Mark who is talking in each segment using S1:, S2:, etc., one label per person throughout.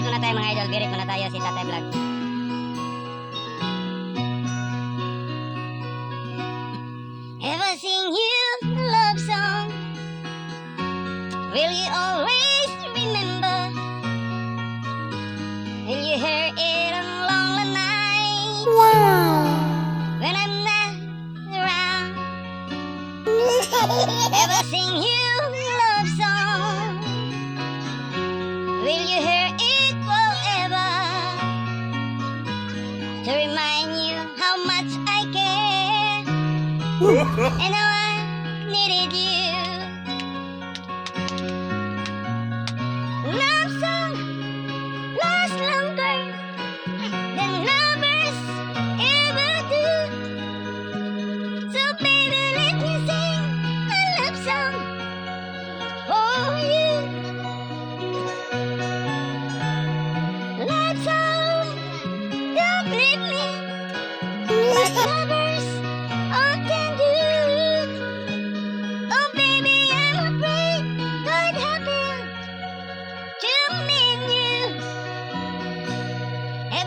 S1: birit muna tayo mga idol. Birit muna tayo si Tatay Vlog. Ever sing you a love song? Will you always remember? Will you hear it along the night? When I'm not around. Ever sing you a love song? Will you hear and how I needed you.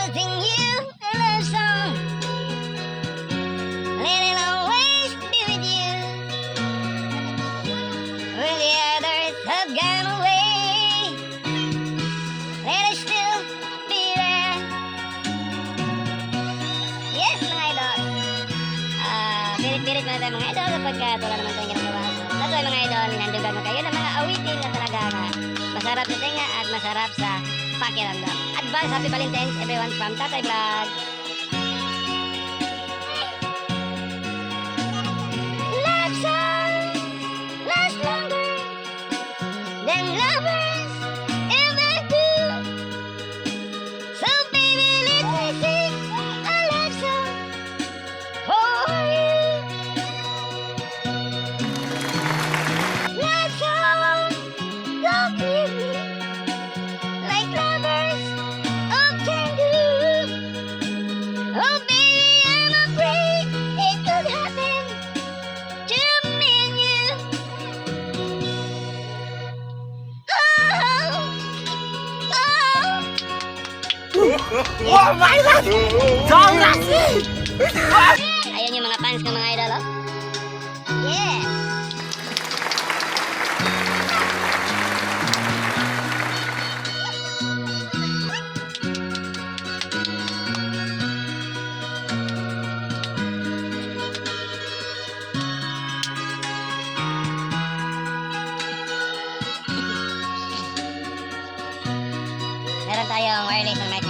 S1: Everything you a love song. Let it always be with you. When the others have gone away, let it still be there. Yes, mga idol. Pirit-pirit na tayo mga idol kapag ka wala naman tayong ginagawa. So, that's why mga idol, ninandugan ko kayo ng mga awitin na talaga nga masarap sa tenga at masarap sa pakiramdam. Advance Happy Valentine's everyone from Tatay Vlog. Love song lasts longer than lovers oh.
S2: My God! Si!
S1: Ayan yung mga fans ng mga idol, oh. Yeah! Meron tayong wireless na mic